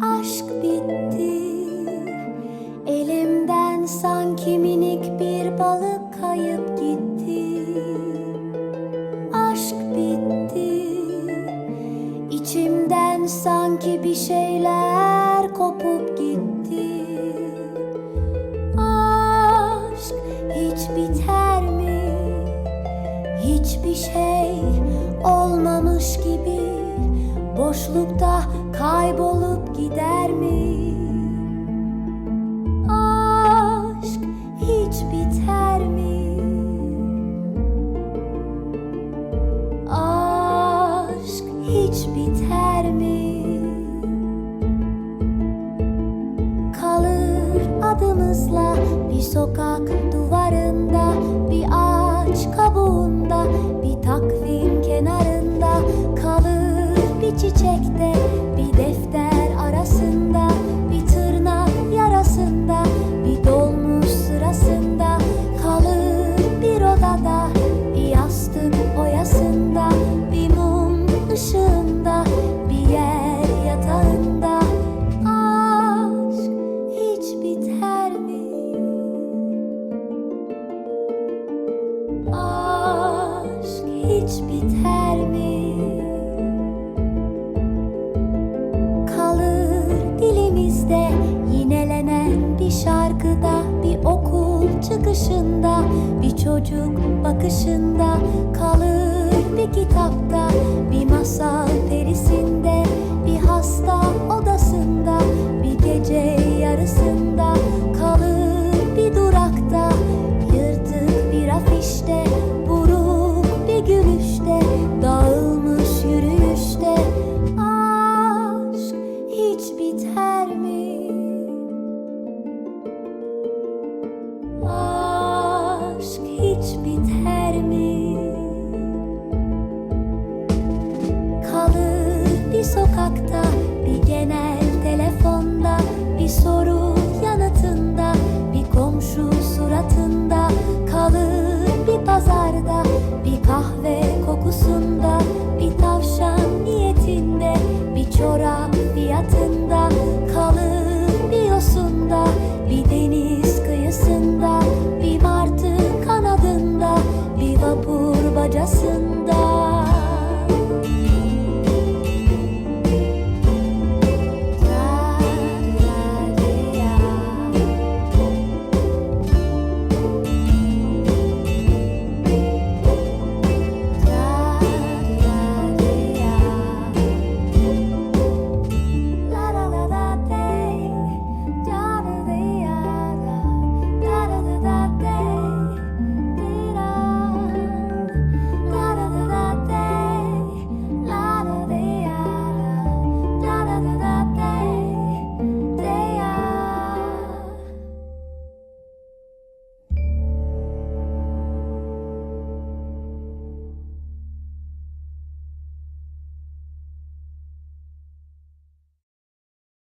Aşk bitti. Elimden sanki minik bir balık kayıp gitti. Aşk bitti. İçimden sanki bir şeyler kopup gitti. Aşk hiç biter mi? Hiçbir şey olmamış gibi boşlukta kaybolup gider mi? Aşk hiç biter mi? Aşk hiç biter mi? Kalır adımızla bir sokak duvarında, ışığında, bir yer yatağında. Aşk hiç biter mi? Aşk hiç biter mi? Kalır dilimizde yinelenen bir şarkıda Bir okul çıkışında bir çocuk bakışında Kalır bir kitapta bir masal perisinde Bir hasta odasında bir gece yarısında Kalır bir durakta yırtık bir afişte Buruk bir gülüşte dağılmış yürüyüşte Aşk hiç biter mi? Aşk Bir sokakta, bir genel telefonda Bir soru yanıtında, bir komşu suratında Kalır bir pazarda, bir kahve kokusunda Bir tavşan niyetinde, bir çorap fiyatında Kalır bir yosunda, bir deniz kıyısında Bir martı kanadında, bir vapur bacasında.